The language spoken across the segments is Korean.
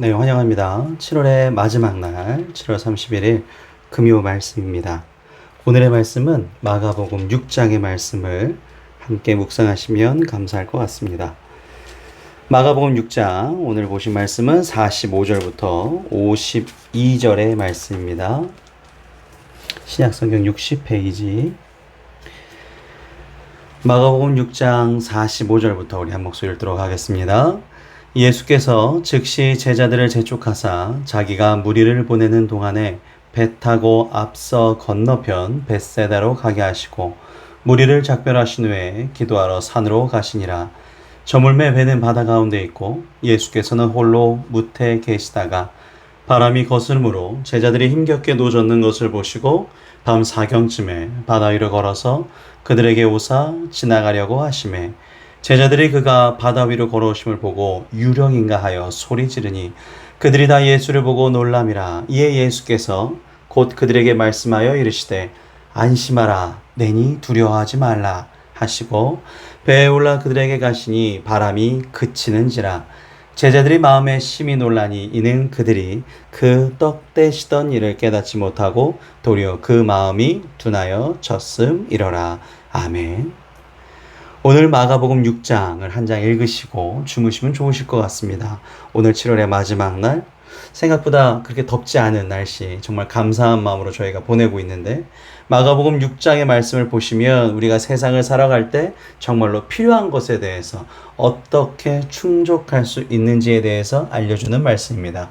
네, 환영합니다. 7월의 마지막 날, 7월 31일 금요 말씀입니다. 오늘의 말씀은 마가복음 6장의 말씀을 함께 묵상하시면 감사할 것 같습니다. 마가복음 6장, 오늘 보신 말씀은 45절부터 52절의 말씀입니다. 신약성경 60페이지. 마가복음 6장 45절부터 우리 한 목소리를 들어가겠습니다. 예수께서 즉시 제자들을 재촉하사 자기가 무리를 보내는 동안에 배 타고 앞서 건너편 벳세다로 가게 하시고 무리를 작별하신 후에 기도하러 산으로 가시니라. 저물매 배는 바다 가운데 있고 예수께서는 홀로 무태 계시다가 바람이 거스름으로 제자들이 힘겹게 노젓는 것을 보시고 밤 사경쯤에 바다 위로 걸어서 그들에게 오사 지나가려고 하심에 제자들이 그가 바다 위로 걸어오심을 보고 유령인가 하여 소리 지르니 그들이 다 예수를 보고 놀람이라. 이에 예수께서 곧 그들에게 말씀하여 이르시되 안심하라. 내니 두려워하지 말라 하시고 배에 올라 그들에게 가시니 바람이 그치는지라. 제자들이 마음에 심히 놀라니 이는 그들이 그 떡 떼시던 일을 깨닫지 못하고 도리어 그 마음이 둔하여 졌음 이러라. 아멘. 오늘 마가복음 6장을 한 장 읽으시고 주무시면 좋으실 것 같습니다. 오늘 7월의 마지막 날 생각보다 그렇게 덥지 않은 날씨 정말 감사한 마음으로 저희가 보내고 있는데 마가복음 6장의 말씀을 보시면 우리가 세상을 살아갈 때 정말로 필요한 것에 대해서 어떻게 충족할 수 있는지에 대해서 알려주는 말씀입니다.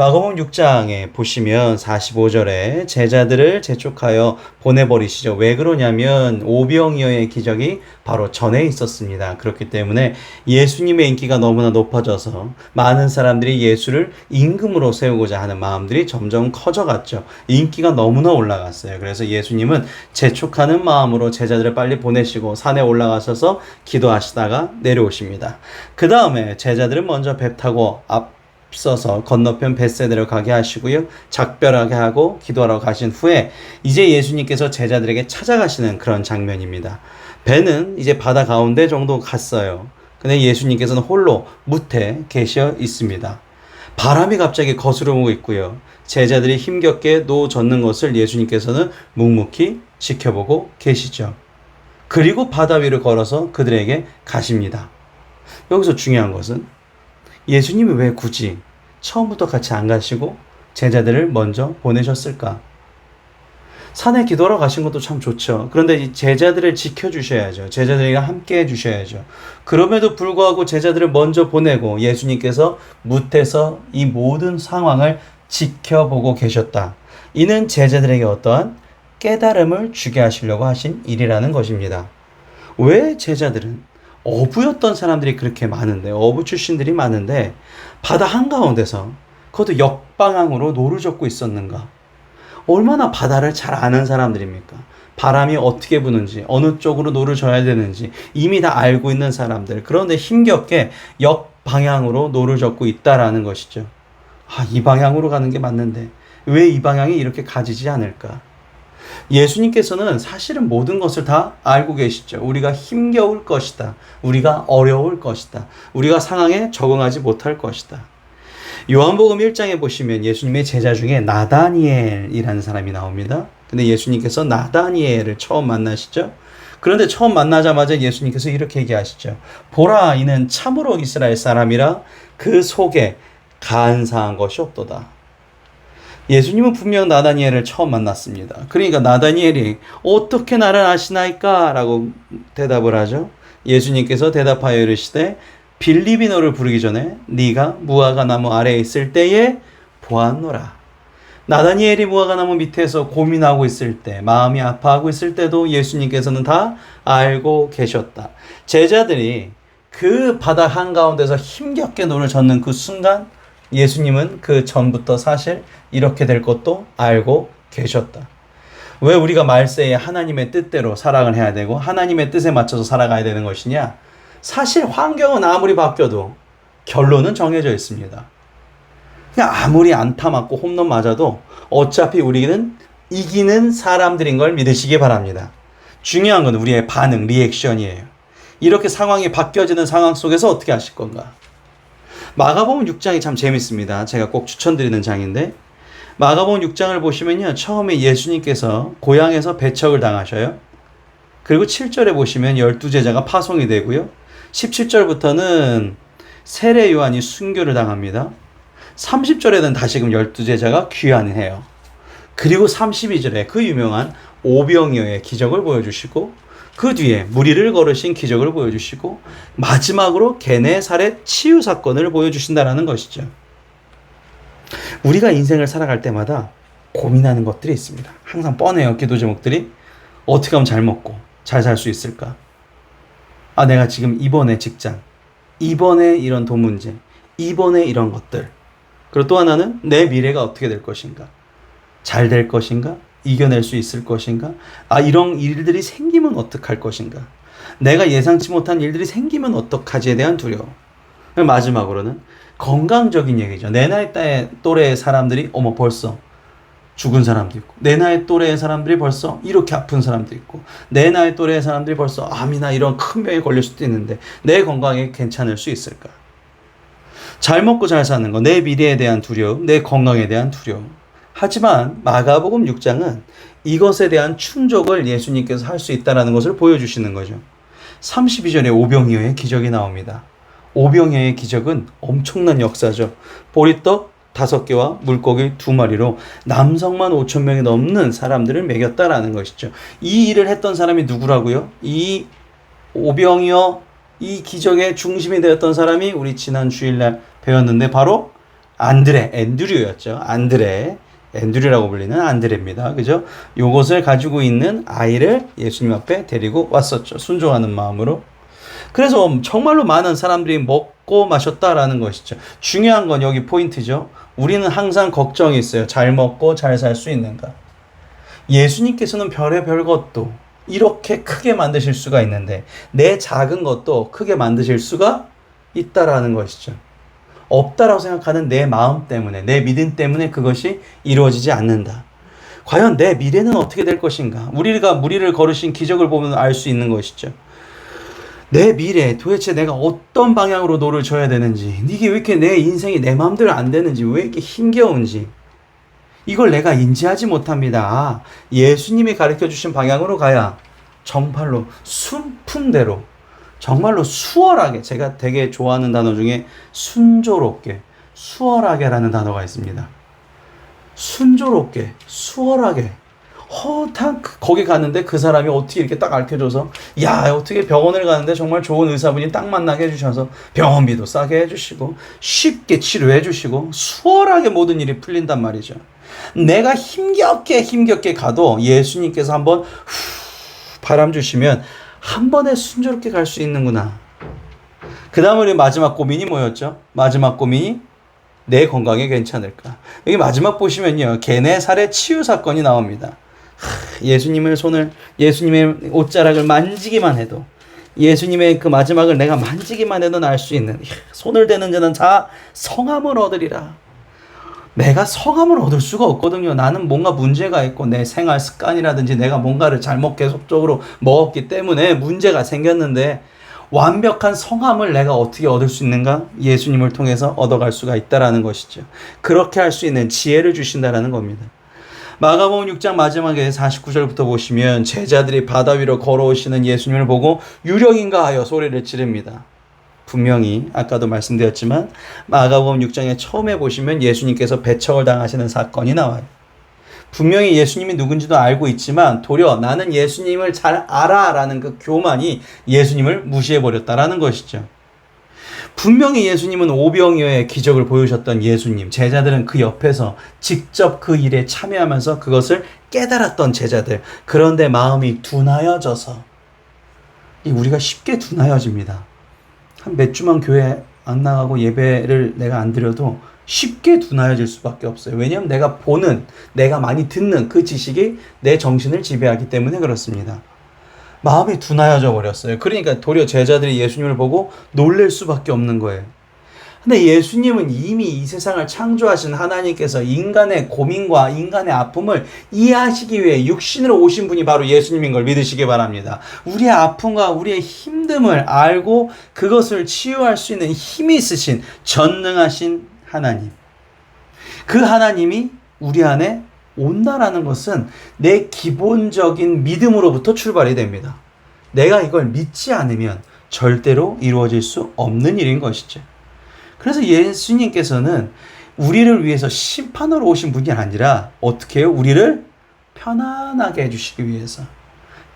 마가복음 6장에 보시면 45절에 제자들을 재촉하여 보내버리시죠. 왜 그러냐면 오병이어의 기적이 바로 전에 있었습니다. 그렇기 때문에 예수님의 인기가 너무나 높아져서 많은 사람들이 예수를 임금으로 세우고자 하는 마음들이 점점 커져갔죠. 인기가 너무나 올라갔어요. 그래서 예수님은 재촉하는 마음으로 제자들을 빨리 보내시고 산에 올라가셔서 기도하시다가 내려오십니다. 그 다음에 제자들은 먼저 배 타고 앞 앞서서 건너편 벳세대로 가게 하시고요. 작별하게 하고 기도하러 가신 후에 이제 예수님께서 제자들에게 찾아가시는 그런 장면입니다. 배는 이제 바다 가운데 정도 갔어요. 근데 예수님께서는 홀로 무태 계셔 있습니다. 바람이 갑자기 거스르고 있고요. 제자들이 힘겹게 노 젓는 것을 예수님께서는 묵묵히 지켜보고 계시죠. 그리고 바다 위를 걸어서 그들에게 가십니다. 여기서 중요한 것은 예수님이 왜 굳이 처음부터 같이 안 가시고 제자들을 먼저 보내셨을까? 산에 기도하러 가신 것도 참 좋죠. 그런데 이 제자들을 지켜주셔야죠. 제자들과 함께 해주셔야죠. 그럼에도 불구하고 제자들을 먼저 보내고 예수님께서 무태서 이 모든 상황을 지켜보고 계셨다. 이는 제자들에게 어떠한 깨달음을 주게 하시려고 하신 일이라는 것입니다. 왜 제자들은 어부였던 사람들이 그렇게 많은데 어부 출신들이 많은데 바다 한가운데서 그것도 역방향으로 노를 젓고 있었는가? 얼마나 바다를 잘 아는 사람들입니까? 바람이 어떻게 부는지, 어느 쪽으로 노를 져야 되는지 이미 다 알고 있는 사람들. 그런데 힘겹게 역방향으로 노를 젓고 있다라는 것이죠. 아, 이 방향으로 가는 게 맞는데 왜 이 방향이 이렇게 가지지 않을까? 예수님께서는 사실은 모든 것을 다 알고 계시죠. 우리가 힘겨울 것이다. 우리가 어려울 것이다. 우리가 상황에 적응하지 못할 것이다. 요한복음 1장에 보시면 예수님의 제자 중에 나다니엘이라는 사람이 나옵니다. 근데 예수님께서 나다니엘을 처음 만나시죠. 그런데 처음 만나자마자 예수님께서 이렇게 얘기하시죠. 보라, 이는 참으로 이스라엘 사람이라 그 속에 간사한 것이 없도다. 예수님은 분명 나다니엘을 처음 만났습니다. 그러니까 나다니엘이 어떻게 나를 아시나이까? 라고 대답을 하죠. 예수님께서 대답하여 이르시되 빌립이 너를 부르기 전에 네가 무화과 나무 아래에 있을 때에 보았노라. 나다니엘이 무화과 나무 밑에서 고민하고 있을 때, 마음이 아파하고 있을 때도 예수님께서는 다 알고 계셨다. 제자들이 그 바다 한가운데서 힘겹게 노를 젓는 그 순간 예수님은 그 전부터 사실 이렇게 될 것도 알고 계셨다. 왜 우리가 말세에 하나님의 뜻대로 살아을 해야 되고 하나님의 뜻에 맞춰서 살아가야 되는 것이냐? 사실 환경은 아무리 바뀌어도 결론은 정해져 있습니다. 그냥 아무리 안타 맞고 홈런 맞아도 어차피 우리는 이기는 사람들인 걸 믿으시기 바랍니다. 중요한 건 우리의 반응, 리액션이에요. 이렇게 상황이 바뀌어지는 상황 속에서 어떻게 하실 건가? 마가복음 6장이 참 재밌습니다. 제가 꼭 추천드리는 장인데 마가복음 6장을 보시면요. 처음에 예수님께서 고향에서 배척을 당하셔요. 그리고 7절에 보시면 12제자가 파송이 되고요. 17절부터는 세례 요한이 순교를 당합니다. 30절에는 다시금 12제자가 귀환을 해요. 그리고 32절에 그 유명한 오병이어의 기적을 보여주시고 그 뒤에 무리를 걸으신 기적을 보여주시고 마지막으로 게네사렛 치유 사건을 보여주신다라는 것이죠. 우리가 인생을 살아갈 때마다 고민하는 것들이 있습니다. 항상 뻔해요. 기도 제목들이 어떻게 하면 잘 먹고 잘 살 수 있을까? 아, 내가 지금 이번에 직장, 이번에 이런 돈 문제, 이번에 이런 것들. 그리고 또 하나는 내 미래가 어떻게 될 것인가? 잘 될 것인가? 이겨낼 수 있을 것인가? 아, 이런 일들이 생기면 어떡할 것인가? 내가 예상치 못한 일들이 생기면 어떡하지에 대한 두려움. 마지막으로는 건강적인 얘기죠. 내 나이 또래의 사람들이 어머 벌써 죽은 사람도 있고 내 나이 또래의 사람들이 벌써 이렇게 아픈 사람도 있고 내 나이 또래의 사람들이 벌써 암이나 이런 큰 병에 걸릴 수도 있는데 내 건강에 괜찮을 수 있을까? 잘 먹고 잘 사는 거, 내 미래에 대한 두려움, 내 건강에 대한 두려움. 하지만 마가복음 6장은 이것에 대한 충족을 예수님께서 할 수 있다라는 것을 보여주시는 거죠. 32절에 오병이어의 기적이 나옵니다. 오병이어의 기적은 엄청난 역사죠. 보리떡 다섯 개와 물고기 두 마리로 남성만 5천 명이 넘는 사람들을 먹였다라는 것이죠. 이 일을 했던 사람이 누구라고요? 이 오병이어 이 기적의 중심이 되었던 사람이 우리 지난 주일날 배웠는데 바로 안드레, 앤드류였죠. 안드레. 앤드류라고 불리는 안드레입니다. 그죠? 요것을 가지고 있는 아이를 예수님 앞에 데리고 왔었죠. 순종하는 마음으로. 그래서 정말로 많은 사람들이 먹고 마셨다라는 것이죠. 중요한 건 여기 포인트죠. 우리는 항상 걱정이 있어요. 잘 먹고 잘 살 수 있는가. 예수님께서는 별의 별 것도 이렇게 크게 만드실 수가 있는데 내 작은 것도 크게 만드실 수가 있다라는 것이죠. 없다라고 생각하는 내 마음 때문에, 내 믿음 때문에 그것이 이루어지지 않는다. 과연 내 미래는 어떻게 될 것인가? 우리가 무리를 걸으신 기적을 보면 알 수 있는 것이죠. 내 미래, 도대체 내가 어떤 방향으로 노를 져야 되는지, 이게 왜 이렇게 내 인생이 내 마음대로 안 되는지, 왜 이렇게 힘겨운지, 이걸 내가 인지하지 못합니다. 아, 예수님이 가르쳐 주신 방향으로 가야 정말로 순품대로 정말로 수월하게 제가 되게 좋아하는 단어 중에 순조롭게 수월하게라는 단어가 있습니다. 순조롭게 수월하게 허탕 거기 갔는데 그 사람이 어떻게 이렇게 딱 알려줘서 야 어떻게 병원을 가는데 정말 좋은 의사분이 딱 만나게 해주셔서 병원비도 싸게 해주시고 쉽게 치료해 주시고 수월하게 모든 일이 풀린단 말이죠. 내가 힘겹게 힘겹게 가도 예수님께서 한번 후 바람 주시면 한 번에 순조롭게 갈 수 있는구나. 그 다음 우리 마지막 고민이 뭐였죠? 마지막 고민이 내 건강에 괜찮을까? 여기 마지막 보시면요. 개네 살의 치유 사건이 나옵니다. 예수님을 손을, 예수님의 옷자락을 만지기만 해도, 예수님의 그 마지막을 내가 만지기만 해도 알수 있는, 손을 대는 자는 자 성함을 얻으리라. 내가 성함을 얻을 수가 없거든요. 나는 뭔가 문제가 있고 내 생활 습관이라든지 내가 뭔가를 잘못 계속적으로 먹었기 때문에 문제가 생겼는데 완벽한 성함을 내가 어떻게 얻을 수 있는가? 예수님을 통해서 얻어갈 수가 있다라는 것이죠. 그렇게 할 수 있는 지혜를 주신다라는 겁니다. 마가복음 6장 마지막에 49절부터 보시면 제자들이 바다 위로 걸어오시는 예수님을 보고 유령인가 하여 소리를 지릅니다. 분명히 아까도 말씀드렸지만 마가복음 6장에 처음에 보시면 예수님께서 배척을 당하시는 사건이 나와요. 분명히 예수님이 누군지도 알고 있지만 도리어 나는 예수님을 잘 알아라는 그 교만이 예수님을 무시해 버렸다라는 것이죠. 분명히 예수님은 오병이어의 기적을 보여주셨던 예수님, 제자들은 그 옆에서 직접 그 일에 참여하면서 그것을 깨달았던 제자들. 그런데 마음이 둔하여져서 우리가 쉽게 둔하여집니다. 한 몇 주만 교회 안 나가고 예배를 내가 안 드려도 쉽게 둔하여질 수밖에 없어요. 왜냐하면 내가 보는, 내가 많이 듣는 그 지식이 내 정신을 지배하기 때문에 그렇습니다. 마음이 둔하여져 버렸어요. 그러니까 도리어 제자들이 예수님을 보고 놀랄 수밖에 없는 거예요. 근데 예수님은 이미 이 세상을 창조하신 하나님께서 인간의 고민과 인간의 아픔을 이해하시기 위해 육신으로 오신 분이 바로 예수님인 걸 믿으시기 바랍니다. 우리의 아픔과 우리의 힘듦을 알고 그것을 치유할 수 있는 힘이 있으신 전능하신 하나님. 그 하나님이 우리 안에 온다라는 것은 내 기본적인 믿음으로부터 출발이 됩니다. 내가 이걸 믿지 않으면 절대로 이루어질 수 없는 일인 것이죠. 그래서 예수님께서는 우리를 위해서 심판으로 오신 분이 아니라 어떻게 해요? 우리를 편안하게 해주시기 위해서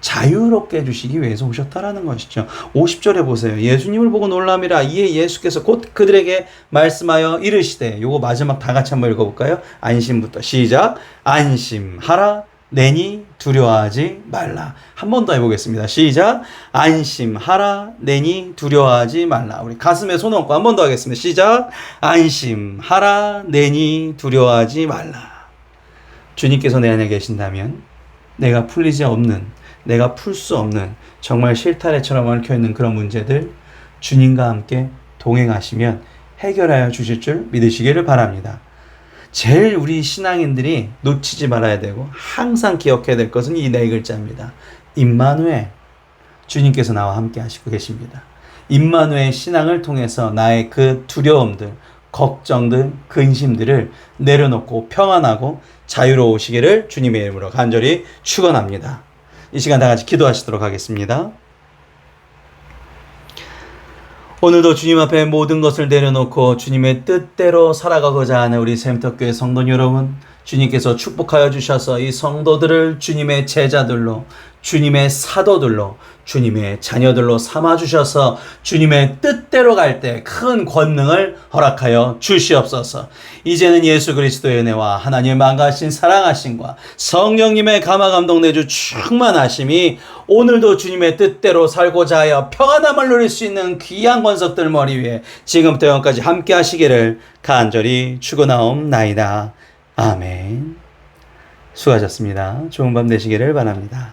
자유롭게 해주시기 위해서 오셨다라는 것이죠. 50절에 보세요. 예수님을 보고 놀람이라 이에 예수께서 곧 그들에게 말씀하여 이르시되 요거 마지막 다 같이 한번 읽어볼까요? 안심부터 시작 안심하라 내니 두려워하지 말라. 한 번 더 해보겠습니다. 시작. 안심하라. 내니 두려워하지 말라. 우리 가슴에 손 얹고 한 번 더 하겠습니다. 시작. 안심하라. 내니 두려워하지 말라. 주님께서 내 안에 계신다면 내가 풀리지 없는, 내가 풀 수 없는 정말 실타래처럼 얽혀 있는 그런 문제들 주님과 함께 동행하시면 해결하여 주실 줄 믿으시기를 바랍니다. 제일 우리 신앙인들이 놓치지 말아야 되고 항상 기억해야 될 것은 이 네 글자입니다. 임마누엘 주님께서 나와 함께 하시고 계십니다. 임마누엘 신앙을 통해서 나의 그 두려움들, 걱정들, 근심들을 내려놓고 평안하고 자유로우시기를 주님의 이름으로 간절히 축원합니다. 이 시간 다 같이 기도하시도록 하겠습니다. 오늘도 주님 앞에 모든 것을 내려놓고 주님의 뜻대로 살아가고자 하는 우리 샘터교회 성도 여러분, 주님께서 축복하여 주셔서 이 성도들을 주님의 제자들로, 주님의 사도들로, 주님의 자녀들로 삼아 주셔서 주님의 뜻대로 갈 때 큰 권능을 허락하여 주시옵소서. 이제는 예수 그리스도의 은혜와 하나님의 망가신 사랑하심과 성령님의 감화 감동 내주 충만하심이 오늘도 주님의 뜻대로 살고자 하여 평안함을 누릴 수 있는 귀한 권석들 머리 위에 지금부터 영까지 함께 하시기를 간절히 축원하옵나이다. 아멘. 수고하셨습니다. 좋은 밤 되시기를 바랍니다.